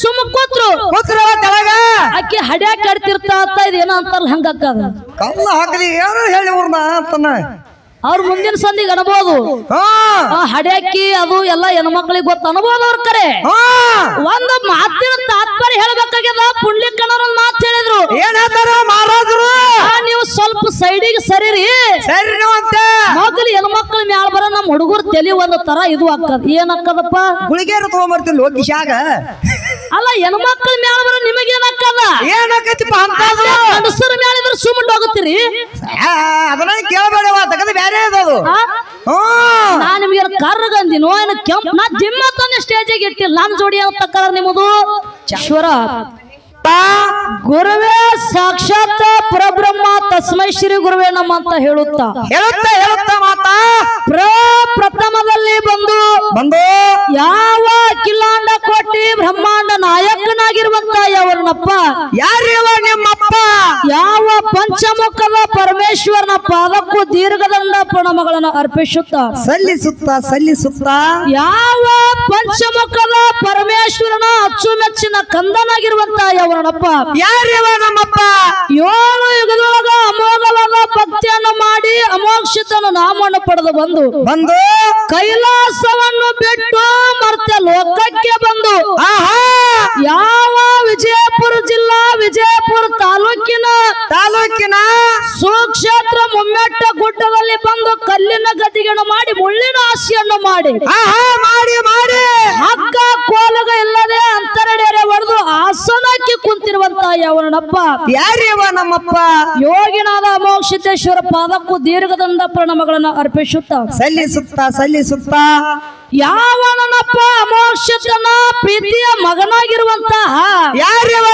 ಸುಮ್ಮ ಕೂತ್ರು. ಕೂತ್ರ ಕೆಳಗ. ಆಕಿ ಹಡ್ಯಾ ಕಡ್ತಿರ್ತಾ ಅಂತ ಇದೇನೋ ಅಂತಾರಲ್ಲ ಹಂಗಕ್ಕದ ಕಲ್ಲ ಹಾಕಲಿ ಯಾರು ಹೇಳಿ ಅಂತನ. ಅವ್ರ ಮುಂದಿನ ಸಂದಿಗೆ ಅನ್ಬೋದು. ಹಡ್ಯಾಕಿ ಅದು ಎಲ್ಲ ಹೆಣ್ಮಕ್ಳಿಗೆ ಗೊತ್ತ ಅನ್ಬೋದು ಅವ್ರ ಕರೆ. ಒಂದ್ ಮಾತಿನ ತಾತ್ಪರ್ಯ ಹೇಳ್ಬೇಕಾಗ್ಯದ? ಪುಂಡ್ಲಿ ಕಣರ ಮಾತು ಹೇಳಿದ್ರು. ಏನ್ ಹೇಳ್ತಾರ ಮಹಾರಾಜರು? ಆ, ನೀವು ಸ್ವಲ್ಪ ಸೈಡಿಗೆ ಸರಿರಿ. ಸರಿ ನೀವಂತೆ ಮೊದಲು ಹೆಣ್ಮಕ್ಳ ಮ್ಯಾಲ ಬರ ನಮ್ಮ ಹುಡುಗರು ತಲಿ ಒಂದು ತರ ಇದು ಹಾಕದ ಏನ್ ಹಾಕದಪ್ಪ ಗುಳಿಗೆರು ತಗೊಂಬರ್ತೀನಿ ಲೋಕಿಶಾಗ ಅಲ್ಲ ಹೆಣ್ಮಕ್ಳ ಮ್ಯಾಲ ಬರ ನಿಮಗೇನ್ ಹಾಕದ ಏನಾಕೈತಿಪ್ಪ ಅಂತ ಗಂಡಸರ ಮ್ಯಾಲ ಇದ್ರೆ ಸುಮ್ಮನೆ ಹೋಗುತ್ತೀರಿ? ಅದನ್ನ ಕೇಳಬೇಡವ ತಗದು ಬೇರೆ ಅದು ನಾ ನಿಮ್ಗೆ ಕರ್ಗಂದಿನೋ ಏನು ಕೆಂಪ್? ನಾ ಜಿಮ್ಮ ತಂದೆ ಸ್ಟೇಜಿಗೆ ಇಟ್ಟಿಲ್ಲ ನನ್ ಜೋಡಿ ಅಂತ ಕರ ನಿಮ್ಮದು? ಈಶ್ವರ. ಗುರುವೇ ಸಾಕ್ಷಾತ್ ಪರಬ್ರಹ್ಮ ತಸ್ಮೈ ಶ್ರೀ ಗುರುವೇ ನಮ್ಮ ಅಂತ ಹೇಳುತ್ತಾ ಹೇಳುತ್ತಾ ಹೇಳುತ್ತಾ ಪ್ರಪ್ರಥಮದಲ್ಲಿ ಬಂದು ಬಂದು ಯಾವ ಕಿಲಾಂಡ ಕೋಟಿ ಬ್ರಹ್ಮಾಂಡ ನಾಯಕನಾಗಿರುವಂತ ಯಾವನಪ್ಪ? ಯಾರಿವ ನಿಮ್ಮಪ್ಪ? ಯಾವ ಪಂಚಮುಖದ ಪರಮೇಶ್ವರನ ಪಾದಕ್ಕೂ ದೀರ್ಘದಂಡ ಪ್ರಣಮಗಳನ್ನು ಅರ್ಪಿಸುತ್ತ? ಸಲ್ಲಿಸುತ್ತ ಸಲ್ಲಿಸುತ್ತ? ಯಾವ ಪಂಚಮುಖದ ಪರಮೇಶ್ವರನ ಅಚ್ಚುಮೆಚ್ಚಿನ ಕಂದನಾಗಿರುವಂತ ಯಾವನಪ್ಪ? ಯಾರಿವ ನಮ್ಮಪ್ಪ? ಏಳು ಯುಗದೊಳಗ ಅಮೋಕ್ಷತನ ನಾಮವನ್ನು ಪಡೆದು ಬಂದು ಬಂದು ಕೈಲಾಸವನ್ನು ಬಿಟ್ಟು ಮರ್ತೆ ಲೋಕಕ್ಕೆ ಬಂದು ಆಹಾ! ಯಾವ ವಿಜಯಪುರ ಜಿಲ್ಲಾ ವಿಜಯಪುರ ತಾಲೂಕಿನ ತಾಲೂಕಿನ ಸುಕ್ಷೇತ್ರ ಮುಮ್ಮೆಟ್ಟ ಗುಡ್ಡದಲ್ಲಿ ಬಂದು ಕಲ್ಲಿನ ಗದಿಗೆಯನ್ನು ಮಾಡಿ ಮುಳ್ಳಿನ ಆಸೆಯನ್ನು ಮಾಡಿ ಆಹಾ ಯಾವನಪ್ಪ ಯಾರಿವ ನಮ್ಮಪ್ಪ? ಯೋಗಿನಾದ ಅಮೋಕ್ಷಿತೇಶ್ವರ ಪಾದಕ್ಕೂ ದೀರ್ಘದಂಡ ಪ್ರಣಮಗಳನ್ನು ಅರ್ಪಿಸುತ್ತ. ಸಲ್ಲಿಸುತ್ತ ಸಲ್ಲಿಸುತ್ತ. ಯಾವನಪ್ಪ ಅಮೋಕ್ಷತನ ಪ್ರೀತಿಯ ಮಗನಾಗಿರುವಂತಹ ಯಾರಿವ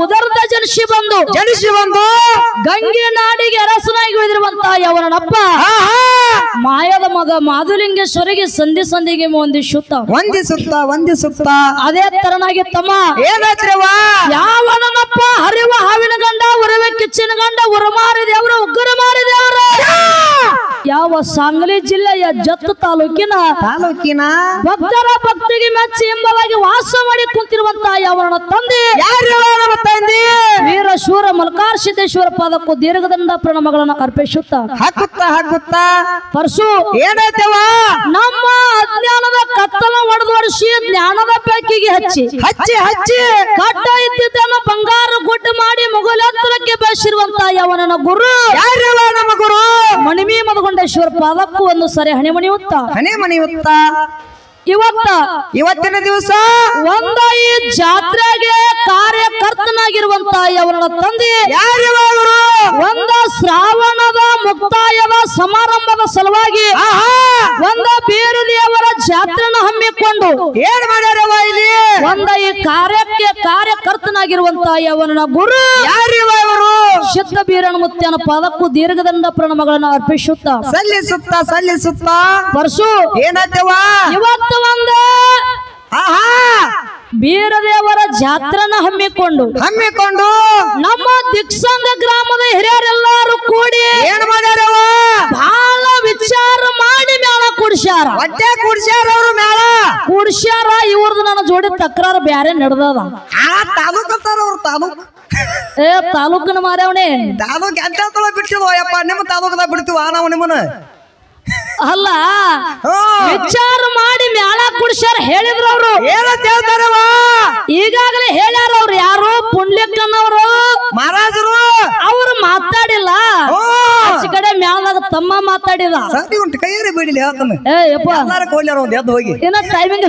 ಉದರದ ಜನಿಸಿ ಬಂದು ಜನಿಸಿ ಬಂದು ಗಂಗೆ ನಾಡಿಗೆ ಅರಸನಾಗಿ ಯವನಪ್ಪ ಮಾಯದ ಮಗ ಮಾಧುಲಿಂಗೇಶ್ವರಿಗೆ ಸಂಧಿ ಸಂಧಿಗೆ ಹೊಂದಿಸುತ್ತ ವಂದಿಸುತ್ತ ವಂದಿಸುತ್ತ. ಅದೇ ತರನಾಗಿ ತಮ್ಮ. ಏನಾದ್ರವ ಯಾವನಪ್ಪ ಹರಿವ ಹಾವಿನ ಗಂಡ ಉರವೆ ಕಿಚ್ಚಿನ ಗಂಡ ಉರಮಾರಿ ದೇವರ ದೇವರ ಯಾವ ಸಾಂಗ್ಲಿ ಜಿಲ್ಲೆಯ ಜತ್ತು ತಾಲೂಕಿನ ತಾಲೂಕಿನ ಭಕ್ತರ ಭಕ್ತಿಗೆ ಮೆಚ್ಚಿ ಎಂಬಲಾಗಿ ವಾಸ ಮಾಡಿ ಕುಂತಿರುವಂತ ಯಾವನ ತಂದೆ ನಮ್ಮ ತಂದೆ? ವೀರ ಶೂರ ಮಲ್ಕಾರ್ ಸಿದ್ದೇಶ್ವರ ಪಾದಕ್ಕೂ ದೀರ್ಘದಂಡ ಪ್ರಣಮಗಳನ್ನು ಅರ್ಪಿಸುತ್ತ. ಹಾಕುತ್ತ ಹಾಕುತ್ತ ಪರಶು ಏನಾಯ್ತವ ನಮ್ಮ ಅಜ್ಞಾನದ ಕತ್ತಲ ಒಡೆದೋಡಿಸಿ ಜ್ಞಾನದ ಬೆಳಕಿಗೆ ಹಚ್ಚಿ. ಹಚ್ಚಿ ಹಚ್ಚಿ. ಕಟ್ಟ ಇದ್ದಿದ್ದನ್ನು ಬಂಗಾರ ಗುಡ್ಡ ಮಾಡಿ ಮುಗುಲೆತ್ತರಕ್ಕೆ ಬೆಳೆಸಿರುವಂತ ಯವನನ ಗುರು. ಯಾರಿವ ನಮ್ಮ ಗುರು? ಮಣಿಮಿ ಮದಗೊಂಡೇಶ್ವರ ಪಾದಕ್ಕೂ ಒಂದು ಸರಿ ಮಣಿಯುತ್ತ? ಹನಿ ಮಣಿಯುತ್ತ? ಇವತ್ತ ಇವತ್ತಿನ ದಿವಸ? ಒಂದ ಈ ಜಾತ್ರೆಗೆ ಕಾರ್ಯಕರ್ತನಾಗಿರುವಂತ ಯವನ ತಂದೆ ಯಾರು ಇವರು ಒಂದ ಶ್ರಾವಣದ ಮುಕ್ತಾಯದ ಸಮಾರಂಭದ ಸಲುವಾಗಿ ಆಹಾ! ಒಂದ ಬೀರು ದೇವರ ಜಾತ್ರೆನ ಹಮ್ಮಿಕೊಂಡು ಏನ್ ಮಾಡ್ಯಾರವ ಇಲ್ಲಿ? ಒಂದ ಈ ಕಾರ್ಯಕ್ಕೆ ಕಾರ್ಯಕರ್ತನಾಗಿರುವಂತ ಯವನ ಗುರು ಯಾರಿವ ಶುದ್ಧ ಬೀರಣ ಮುತ್ಯನ ಪಾದಕ್ಕೂ ದೀರ್ಘದಂಡ ಪ್ರಣಮಗಳನ್ನು ಅರ್ಪಿಸುತ್ತ. ಸಲ್ಲಿಸುತ್ತ ಸಲ್ಲಿಸುತ್ತ. ಪರಶು ಏನಾಯ್ತವ ಇವತ್ತು ಒಂದು ಬೀರದೇವರ ಜಾತ್ರನ ಹಮ್ಮಿಕೊಂಡು. ಹಮ್ಮಿಕೊಂಡು. ನಮ್ಮ ದಿಕ್ಸಂಗ ಗ್ರಾಮದ ಹಿರಿಯರೆಲ್ಲರೂ ಕೂಡಿ ಏನ್ ಮಾಡ್ಯಾರವ ಬಹಳ ವಿಚಾರ ಮಾಡಿ ಮೇಳ ಕುಡ್ಸ್ಯಾರ. ಹೊಟ್ಟೆ ಕುಡ್ಸ್ಯಾರ ಅವ್ರು ಮೇಳ? ಕುಡ್ಸ್ಯಾರ ಇವ್ರದ್ದು ನನ್ನ ಜೋಡಿ ತಕ್ರಾರ ಬ್ಯಾರೆ ನಡೆದದ. ಆ ತಾಲೂಕ್ ಅಂತಾರ ಅವ್ರ ತಾಲೂಕ್. ಏ ತಾಲೂಕನ ಮಾರ್ಯಾವಣೆ ತಾಲೂಕ್ ಎಂತ ತಲ ಅಯ್ಯಪ್ಪ ಯಪ್ಪ? ನಿಮ್ಮ ತಾಲೂಕದಾಗ ಬಿಡ್ತೀವ ನಾವು ನಿಮ್ಮನ್ನ? ಅಲ್ಲ ವಿಚಾರ ಮಾಡಿ ಮ್ಯಾಳ ಕುಡ್ಸ್ಯಾರ ಹೇಳಿದ್ರು ಅವರು. ಏನಂತ ಹೇಳ್ತಾರವ ಈಗಾಗಲೇ ಹೇಳ್ಯಾರ ಅವ್ರು ಯಾರು? ಪುಂಡ್ಲಿಕ್ಕನವರು ಮಹಾರಾಜರು. ಅವ್ರು ಮಾತಾಡಿಲ್ಲ. ಆಚೆ ಕಡೆ ಮ್ಯಾಲಾಗ ತಮ್ಮ ಮಾತಾಡಿದ ಸರಿ ಉಂಟು ಕೈಯರಿ ಬಿಡಿಲಿ ಹೇಳ್ತಾನೆ ಏ ಯಪ್ಪ. ಎಲ್ಲಾರ ಕೊಡ್ಲಾರ ಒಂದ್ ಎದ್ದು ಹೋಗಿ. ಇನ್ನ ಟೈಮಿಂಗ್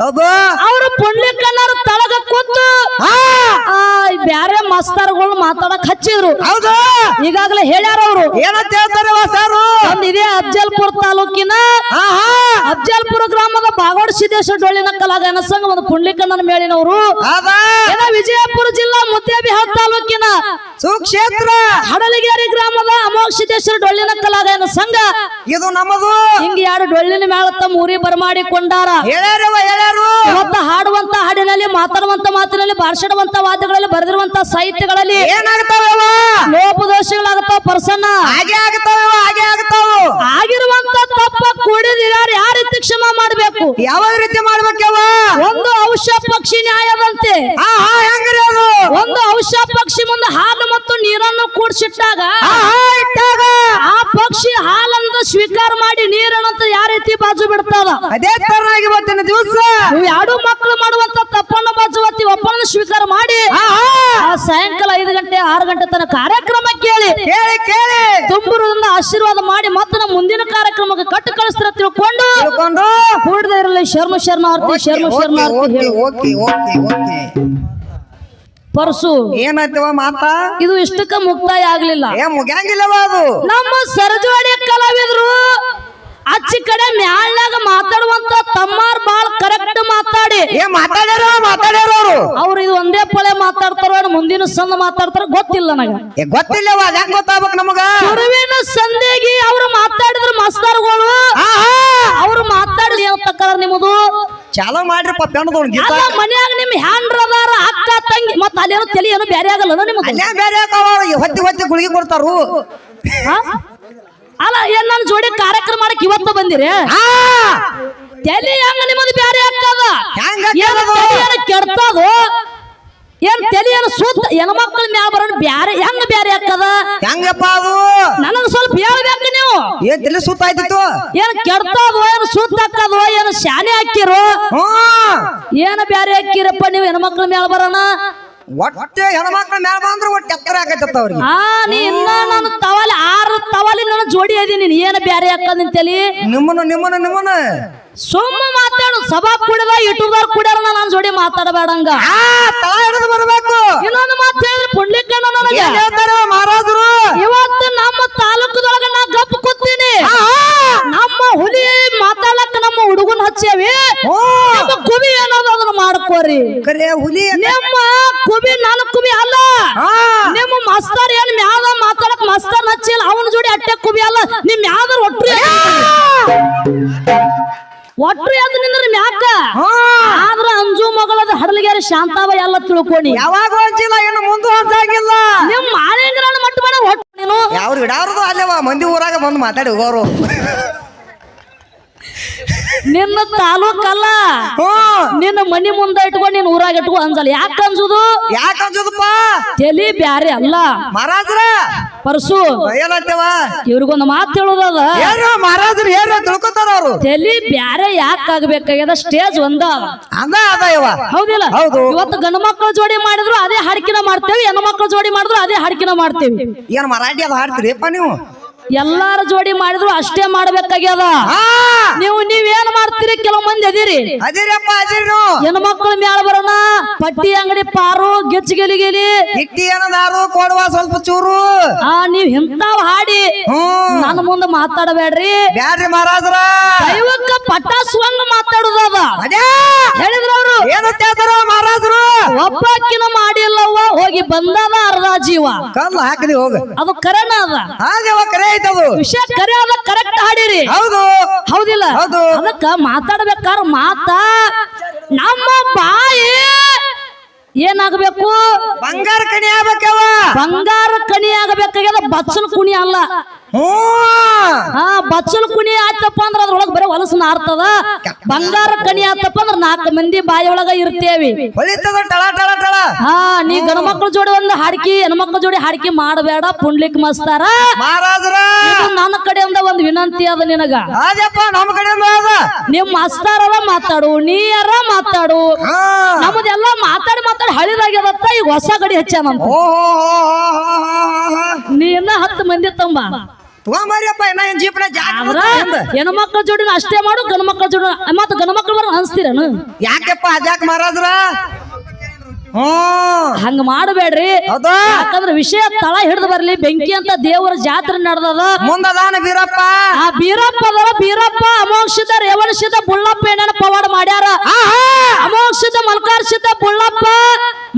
ಹೌದು. ಅವ್ರು ಪುಂಡ್ಲಿಕ್ಕನವ್ರು ತಳಗ ಕೂತು ಹಾ ಆ, ಬ್ಯಾರೆ ಮಾಸ್ತರ್ಗಳು ಮಾತಾಡಕ್ ಹಚ್ಚಿದ್ರು. ಹೌದು? ಈಗಾಗಲೇ ಹೇಳ್ಯಾರ ಅವರು. ಏನಂತ ಹೇಳ್ತಾರೆ ಇದೇ ಅಫ್ಜಲ್ಪುರ ತಾಲೂಕಿನ ಆಹಾ. ಅಫ್ಜಲ್ಪುರ ಗ್ರಾಮದ ಬಾಗೋಡ್ ಸಿದ್ದೇಶ್ವರ ಡೊಳ್ಳಿನ ಕಲಾಗಾಯನ ಸಂಘ ಒಂದು ಪುಂಡ್ಲಿಕಣ್ಣನ ಮೇಳಿನವರು ವಿಜಯಪುರ ಜಿಲ್ಲಾ ಮುದ್ದೇಬಿಹಾಳ್ ತಾಲೂಕಿನ ಸುಕ್ಷೇತ್ರ. ಹಡಲಗೇರಿ ಗ್ರಾಮದ ಅಮೋಘ ಸಿದ್ದೇಶ್ವರ ಡೊಳ್ಳಿನ ಕಲಾಗಾಯನ ಸಂಘ. ಇದು ನಮ್ಮದು. ಹಿಂಗ ಯಾರು ಡೊಳ್ಳಿನ ಮೇಳ ತಮ್ಮ ಊರಿ ಬರಮಾಡಿಕೊಂಡಾರ. ಹೇಳ್ಯಾರವ ಹೇಳ್ಯಾರು ಇವತ್ತ ಹಾಡುವಂತ ಹಾಡಿನಲ್ಲಿ ಮಾತಾಡುವಂತ ಮಾತಿನಲ್ಲಿ ಭಾಷಣವಂತ ವಾದ್ಯಗಳಲ್ಲಿ ಬರೆದಿರುವಂತ ಸಾಹಿತ್ಯಗಳಲ್ಲಿ ಏನಾಗ್ತಾವವ? ಲೋಪದೋಷಗಳಾಗತ್ತಾವ ಪ್ರಸನ್ನ. ಹಾಗೆ ಆಗ್ತಾವ ಹಾಗೆ ಆಗ್ತಾವ. ಆಗಿರುವಂತ ತಪ್ಪ ಕೂಡಿ ಕ್ಷಮ ಮಾಡಬೇಕು? ಯಾವ ರೀತಿ ಮಾಡ್ಬೇಕವ? ಒಂದು ಔಷ ಪಕ್ಷಿ ನ್ಯಾಯದಂತೆ. ಒಂದು ಔಷ ಪಕ್ಷಿ ಮುಂದೆ ಹಾಲು ಮತ್ತು ನೀರನ್ನು ಕೂಡಿಸಿಟ್ಟಾಗ ಅದೇ ತರನಾಗಿ ಇವತ್ತಿನ ದಿವಸ. ನೀವು ಎರಡು ಮಕ್ಕಳು ಮಾಡುವಂತ ತಪ್ಪನ್ನು ಬಾಜುವತ್ತಿ ಒಪ್ಪನ್ನು ಸ್ವೀಕಾರ ಮಾಡಿ. ಸಾಯಂಕಾಲ ಐದು ಗಂಟೆ ಆರು ಗಂಟೆ ತನ ಕಾರ್ಯಕ್ರಮ ಕೇಳಿ. ಕೇಳಿ ಕೇಳಿ. ತುಂಬುರದಿಂದ ಆಶೀರ್ವಾದ ಮಾಡಿ ಮತ್ತೆ ನಮ್ಮ ಮುಂದಿನ ಕಾರ್ಯಕ್ರಮಕ್ಕೆ ಕಟ್ಟು ಕಳಿಸ್ತಾರ ತಿಳ್ಕೊಂಡು. ತಿಳ್ಕೊಂಡು. ಕೂಡದೇ ಇರಲಿ Sharma Sharma ಶರ್ಮಾರ್ತಿ okay Sharma okay okay okay Parasu ಏನಾಯ್ತವ ಮಾತಾ? ಇದು ಇಷ್ಟಕ್ಕ ಮುಕ್ತಾಯ ಆಗ್ಲಿಲ್ಲ. ಏ ಮುಗ್ಯಾಂಗಿಲ್ಲವ ಅದು. ನಮ್ಮ ಸರಜವಾಡಿ ಕಲಾವಿದ್ರು ಅಚ್ಚಿ ಕಡೆ ಮ್ಯಾಳ್ನಾಗ ಮಾತಾಡುವಂತ ತಮ್ಮಾರ್ ಬಾಳ್ ಕರೆಕ್ಟ್ ಮಾತಾಡಿ. ಏ ಮಾತಾಡ್ಯಾರ ಮಾತಾಡ್ಯಾರ ಅವರು? ಅವ್ರು ಇದು ಒಂದೇ ಪಳೆ ಮಾತಾಡ್ತಾರೋ ಮುಂದಿನ ಸಂದ ಮಾತಾಡ್ತಾರ ಗೊತ್ತಿಲ್ಲ ನನಗೆ. ಏ ಗೊತ್ತಿಲ್ಲವ ಅದ್ ಹೆಂಗ್ ಗೊತ್ತಾಗ್ಬೇಕು ನಮಗ? ಶುರುವಿನ ಸಂಧಿಗೆ ಅವ್ರು ಮಾತಾಡಿದ್ರ ಮಾಸ್ತರ್ಗಳು ಅವ್ರು ಮಾತಾಡಲಿ ತಕ್ಕಾರ ನಿಮ್ಮದು. ಚಾಲೋ ಮಾಡ್ರಿಪ್ಪ ಗೀತ. ಅಲ್ಲ ಮನ್ಯಾಗ ನಿಮ್ ಹ್ಯಾಂಡ್ರದಾರ ಅಕ್ಕ ತಂಗಿ ಮತ್ತ ಅಲ್ಲೇನೋ ತಲೆ ಏನೋ ಬ್ಯಾರೆ ಆಗಲ್ಲ ನಿಮ್ಗೆ ಬೇರೆ ಹೊತ್ತಿ ಹೊತ್ತಿ ಗುಳಿಗೆ ಕೊಡ್ತಾರು? ಅಲ್ಲ ಏನ್ ನನ್ನ ಜೋಡಿ ಕಾರ್ಯಕ್ರಮ ಮಾಡಕ್ ಇವತ್ತು ಬಂದಿರಿ? ತಲೆ ಹೆಂಗ ನಿಮ್ಮದು ಬ್ಯಾರೆ ಆಗ್ತದ? ಕೆಡ್ತದ? ಏನ್ ತಲೆ ಏನು ಸುತ್ತ ಹೆಣ್ಮಕ್ಳ ಮ್ಯಾಲ ಬರೋಣ ಬ್ಯಾರೆ ಹೆಂಗ ಬ್ಯಾರೆ ಆಗ್ತದ? ಹೆಂಗಪ್ಪ ಅದು? ನನಗ ಸ್ವಲ್ಪ ಹೇಳ್ಬೇಕು ನೀವು. ಏನ್ ತಲೆ ಸುತ್ತ ಆಯ್ತಿತ್ತು? ಏನ್ ಕೆಡ್ತದೋ ಏನ್ ಸುತ್ತ ಆಗ್ತದೋ ಏನ್ ಶಾಲೆ ಹಾಕಿರೋ? ಏನ ಬ್ಯಾರೆ ಹಾಕಿರಪ್ಪ ನೀವು ಹೆಣ್ಮಕ್ಳ ಮ್ಯಾಲ ಬರೋಣ? ಒಟ್ಟೆ ಹೆಣ್ಮಕ್ಳ ಮ್ಯಾಲ ಬಂದ್ರೆ ಒಟ್ಟೆ ಎತ್ತರ ಆಗತ್ತ ಅವ್ರಿಗೆ. ಹಾ ನೀ ಇನ್ನ ಜೋಡಿ ಅದೀನಿ ನೀನ್ ಏನ ಬ್ಯಾರೆ ಹಾಕದ್ ನಿಂತಲಿ ನಿಮ್ಮನ ನಿಮ್ಮನ ನಿಮ್ಮನ ಸುಮ್ಮ ಮಾತಾಡು ಸಭಾ ಕುಡಿದ ಯೂಟ್ಯೂಬರ್ ಕುಡಿಯಾರ ನಾನು ಜೋಡಿ ಮಾತಾಡಬೇಡಂಗ. ಆ ತಳ ಹಿಡಿದು ಬರ್ಬೇಕು. ಇನ್ನೊಂದು ಮಾತು ಹೇಳಿದ್ರೆ ನನಗೆ? ಏನ್ ಹೇಳ್ತಾರ ಮಹಾರಾಜರು? ಇವತ್ತು ನಮ್ಮ ತಾಲೂಕದೊಳಗ ನಾ ಗಪ್ ಕೂತೀನಿ. ನಮ್ಮ ಹುಲಿ ಮಾತಾಡಕ್ ನಮ್ಮ ಹುಡುಗನ್ ಹಚ್ಚೇವಿ. ಹ್ಮ್. ಕರೆ ಹುಲಿ ನಿಮ್ಮ ಕುಬಿ ನನ್ನ ಕುಬಿ ಅಲ್ಲ. ನಿಮ್ಮ ಮಾಸ್ತರ್ ಏನ್ ಮ್ಯಾದ ಮಾತಾಡಕ್ ಮಾಸ್ತರ್ ಹಚ್ಚಿಲ್ಲ ಅವನ ಜೋಡಿ ಅಟ್ಟೆ ಕುಬಿ ಅಲ್ಲ. ನಿಮ್ ಯಾವ್ದಾರ ಒಟ್ರಿ ಒಟ್ರು ಎದ್ದು ನಿಂದ್ರ ಮ್ಯಾಕ? ಆದ್ರ ಅಂಜು ಮಗಳದ ಹಡಲಿಗೆರೆ ಶಾಂತಾವ ಎಲ್ಲ ತಿಳ್ಕೊಣಿ ಯಾವಾಗ ಹಂಚಿಲ್ಲ ಏನು ಮುಂದೆ ಹಂಚಾಗಿಲ್ಲ ನಿಮ್ ಮಾರೇಂದ್ರ ಮಟ್ಟ ಮಾಡ ಒಟ್ಟು ನೀನು. ಯಾವ್ರು ಇಡಾರದು ಅಲ್ಲೇವಾ ಮಂದಿ ಊರಾಗ ಬಂದು ಮಾತಾಡಿ ಹೋಗೋರು. ನಿನ್ನ ತಾಲೂಕಲ್ಲ. ಹ್ಮ್ ನಿನ್ನ ಮನಿ ಮುಂದೆ ಇಟ್ಕೊಂಡು ನೀನ್ ಊರಾಗ ಇಟ್ಕೊ ಅಂಜಲ್ಲ. ಯಾಕ ಅನ್ಸುದು ಯಾಕೆ ಅನ್ಸುದಪ್ಪ ತಲಿ ಬ್ಯಾರೆ ಅಲ್ಲ. ಮಹಾರಾಜ್ರ. ಪರಸು. ಏನಂತೇವ? ಇವ್ರಿಗೊಂದು ಮಾತು ಹೇಳುದದ ಏನು ಮಹಾರಾಜ್ರು ಏನ ತಿಳ್ಕೊತಾರ ಅವರು? ತಲಿ ಬ್ಯಾರೆ ಯಾಕೆ ಆಗ್ಬೇಕಾಗ್ಯದ? ಸ್ಟೇಜ್ ಒಂದ ಅದ. ಅಂದ ಇವ. ಹೌದಿಲ್ಲ? ಹೌದು. ಇವತ್ತು ಗಂಡು ಮಕ್ಕಳ ಜೋಡಿ ಮಾಡಿದ್ರು ಅದೇ ಹಾಡ್ಕಿನ ಮಾಡ್ತೇವೆ. ಹೆಣ್ಣು ಮಕ್ಕಳ ಜೋಡಿ ಮಾಡಿದ್ರು ಅದೇ ಹಾಡ್ಕಿನ ಮಾಡ್ತೇವೆ. ಏನ್ ಮರಾಠಿ ಅದ ಹಾಡ್ತೀರಿಪ್ಪ ನೀವು? ಎಲ್ಲಾರ ಜೋಡಿ ಮಾಡಿದ್ರು ಅಷ್ಟೇ ಮಾಡ್ಬೇಕಾಗ್ಯದ. ಹಾ. ನೀವು ಅದಿರಿ? ಅದಿರಪ್ಪ ಅದಿರು ಮಕ್ಕಳ ಮ್ಯಾಲ ಬರೋಣ. ಪಟ್ಟಿ ಅಂಗಡಿ ಪಾರು ಗೆಚ್ಚ ಗೆಲಿ ಹಿಟ್ಟಿ ಏನದಾರು ಕೊಡುವ ಸ್ವಲ್ಪ ಚೂರು. ಆ ನೀವ್ ಇಂತಾವ್ ಹಾಡಿ. ಹ್ಮ್ ನನ್ನ ಮುಂದೆ ಮಾತಾಡಬೇಡ್ರಿ. ಬ್ಯಾಡ್ರಿ ಮಹಾರಾಜ್ರ. ದೈವಕ್ಕ ಪಟಾಸುವಂಗ ಮಾತಾಡುದದ ಅದೇ. ಹೇಳಿದ್ರ ಅವ್ರು ಏನಂತ ಹೇಳ್ತಾರ ಮಹಾರಾಜ್ರು. ಒಬ್ಬಾಕಿನ ಮಾಡಿಲ್ಲವ್ವ ಹೋಗಿ ಬಂದದ. ಜೀವ. ಕಲ್ಲು ಹಾಕಲಿ ಹೋಗ. ಅದು ಕರೆನ ಅದ. ಹಾಗೆವ ಕರೆ ವಿಷಯ ಕರೆ ಅದ ಕರೆಕ್ಟ್ ಹಾಡಿರಿ. ಹೌದು. ಹೌದಿಲ್ಲ? ಹೌದು. ಅದಕ್ಕ ಮಾತಾಡ್ಬೇಕಾರ ಮಾತ ನಮ್ಮ ಬಾಯಿ ಏನಾಗಬೇಕು? ಬಂಗಾರ ಕಣಿ ಆಗ್ಬೇಕವ. ಬಂಗಾರ ಕಣಿ ಆಗಬೇಕಾಗ್ಯದ ಬಚ್ಚಲು ಕುಣಿ ಅಲ್ಲ. ಹಾ ಬಚ್ಚಲ ಕುಣಿ ಆಯ್ತಪ್ಪ ಅಂದ್ರ ಅದ್ರೊಳಗ ಬರೀ ಹೊಲಸು ನಾರ್ತದ ಬಂಗಾರ ಕಣಿ ಆಯ್ತಪ್ಪ ಅಂದ್ರ ನಾಲ್ಕು ಮಂದಿ ಬಾಯಿ ಒಳಗ ಇರ್ತೇವಿ. ಹೊಳಿತದ ಟಳ ಟಳ ಟಳ. ಹಾ ನೀ ಗಂಡ ಮಕ್ಳ ಜೋಡಿ ಒಂದು ಹಾಡ್ಕಿ ಹೆಣ್ಮಕ್ಳ ಜೋಡಿ ಹಾಡ್ಕಿ ಮಾಡಬೇಡ ಪುಂಡ್ಲಿಕ್ ಮಸ್ತಾರ. ಮಹಾರಾಜ್ರ. ನನ್ನ ಕಡೆಯಿಂದ ಒಂದು ವಿನಂತಿ ಅದ ನಿನಗ. ಅದೇಪ್ಪ ನಮ್ಮ ಕಡೆಯಿಂದ ಅದ. ನಿಮ್ ಮಸ್ತಾರರ ಮಾತಾಡು ನೀಯರ ಮಾತಾಡು. ನಮ್ದೆಲ್ಲ ಮಾತಾಡಿ ಮಾತಾಡಿ ಹಳಿದಾಗ್ಯದತ್ತ ಈಗ ಹೊಸ ಗಡಿ ಹೆಚ್ಚ ನೀ ಇನ್ನ ಹತ್ತು ಮಂದಿ ತಂಬ. ತಗೊಂಬರ್ರಿಯಪ್ಪ ಇನ್ನ ಏನ್ ಜೀಪ್ನ ಜಾಗ ಹೆಣ್ಮಕ್ಳ ಜೋಡಿನ ಅಷ್ಟೇ ಮಾಡು ಗಣ ಮಕ್ಳ ಜೋಡಿ ಮತ್ತ ಗಂಡ ಮಕ್ಳು ಬರ ಅನ್ಸ್ತೀರನು? ಯಾಕೆಪ್ಪ ಅಜಾಕ್ ಮಹಾರಾಜ್ರ ಹ್ಮ್ ಹಂಗ ಮಾಡಬೇಡ್ರಿ. ಯಾಕಂದ್ರೆ ವಿಷಯ ತಳ ಹಿಡಿದು ಬರ್ಲಿ. ಬೆಂಕಿ ಅಂತ ದೇವರ ಜಾತ್ರೆ ನಡೆದದ. ಮುಂದದಾನ ಬೀರಪ್ಪ. ಆ ಬೀರಪ್ಪ ಅದರ. ಬೀರಪ್ಪ ಅಮೋಕ್ಷಿತ ರೇವಣಸಿದ ಬುಳ್ಳಪ್ಪ ಏನೇನ ಪವಾಡ ಮಾಡ್ಯಾರ. ಅಮೋಕ್ಷಿತ ಮಲ್ಕಾರ್ಷಿತ ಬುಳ್ಳಪ್ಪ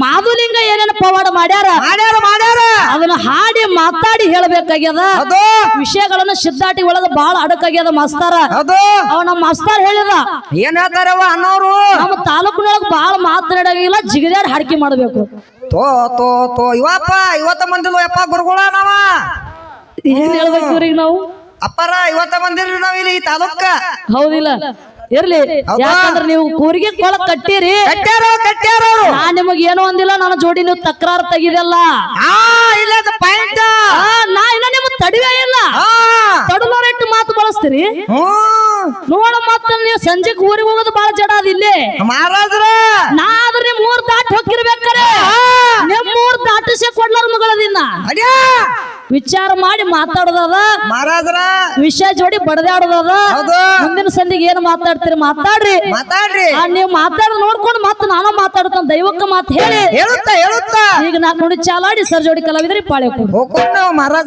ಮಾಧುಲಿಂಗ ಏನೇನ ಪವಾಡ ಮಾಡ್ಯಾರ. ಮಾಡ್ಯಾರ ಮಾಡ್ಯಾರ. ಅದನ್ನ ಹಾಡಿ ಮಾತಾಡಿ ಹೇಳಬೇಕಾಗ್ಯದ. ವಿಷಯಗಳನ್ನ ಸಿದ್ಧಾಟಿ ಒಳಗ ಬಹಳ ಅಡಕಾಗ್ಯದ ಮಾಸ್ತಾರ. ಅವನ ಅವ ನಮ್ಮ ಮಾಸ್ತಾರ್ ಹೇಳಿದ. ಏನ್ ಹೇಳ್ತಾರವ ಅನ್ನೋರು? ನಮ್ಮ ತಾಲೂಕಿನೊಳಗ ಬಹಳ ಮಾತನಾಡಂಗಿಲ್ಲ. ಜಿಗದಾಡಿ ಹಾಡಿಕೆ ಮಾಡಬೇಕು. ತೋ ತೋ ತೋ. ಇವಪ್ಪ ಇವತ್ತ ಮಂದಿಲ್ಲ ಯಪ್ಪ ಗುರುಗಳ ನಾವ? ಏನ್ ಹೇಳ್ಬೇಕು ಇವ್ರಿಗೆ ನಾವು? ಅಪ್ಪರ ಇವತ್ತ ಬಂದಿರ್ರಿ ನಾವ್ ಇಲ್ಲಿ ತಾಲೂಕ? ಹೌದಿಲ್ಲ. ಇರ್ಲಿ. ಯಾಕಂದ್ರೆ ನೀವು ಕೂರಿಗೆ ಕೊಳ ಕಟ್ಟಿರಿ. ನಾ ನಿಮಗ್ ಏನೋ ಅಂದಿಲ್ಲ ನನ್ನ ಜೋಡಿ ನೀವು ತಕರಾರು ತೆಗಿದಲ್ಲ ಆ ಇಲ್ಲ ಪಾಯಿಂಟ್ ಆ, ನಾ ಇನ್ನ ನಿಮ್ ತಡಿವೇ ಇಲ್ಲ. ಆ. ತಡಲೋರೆಟ್ಟು ಮಾತು ಬಳಸ್ತೀರಿ? ನೋಡ ಮತ್ತ ನೀವು ಸಂಜೆಗ್ ಊರಿಗೆ ಹೋಗೋದು ಬಹಳ ಜಡ ಅದ ಇಲ್ಲಿ. ಮಹಾರಾಜ್ರ. ನಾ ಆದ್ರೆ ನಿಮ್ ಊರ್ ದಾಟಿ ಹೋಗಿರ್ಬೇಕಾರೆ ನಿಮ್ ಊರ್ ದಾಟಿಸಿ ಕೊಡ್ಲಾರ ಮಗಳದಿನ್ನ. ವಿಚಾರ ಮಾಡಿ ಮಾತಾಡೋದದ? ಮಹಾರಾಜರ ವಿಷಯ ಜೋಡಿ ಬಡದಾಡೋದದ? ಮುಂದಿನ ಸಂದಿಗೆ ಏನ್ ಮಾತಾಡ್ತೀರಿ? ಮಾತಾಡ್ರಿ. ಮಾತಾಡ್ರಿ. ನೀವ್ ಮಾತಾಡ ನೋಡ್ಕೊಂಡು ಮತ್ತೆ ನಾನು ಮಾತಾಡ್ತಾನೆ ದೈವಕ್ಕ ಮಾತು ಹೇಳಿ. ಹೇಳುತ್ತಾ ಹೇಳುತ್ತಾ. ಈಗ ನಾಲ್ಕು ನೋಡಿ ಚಾಲಾಡಿ ಸರ್ ಜೋಡಿ ಕಲಾವಿದ್ರಿ ಪಾಳೆ ಮಹಾರಾಜ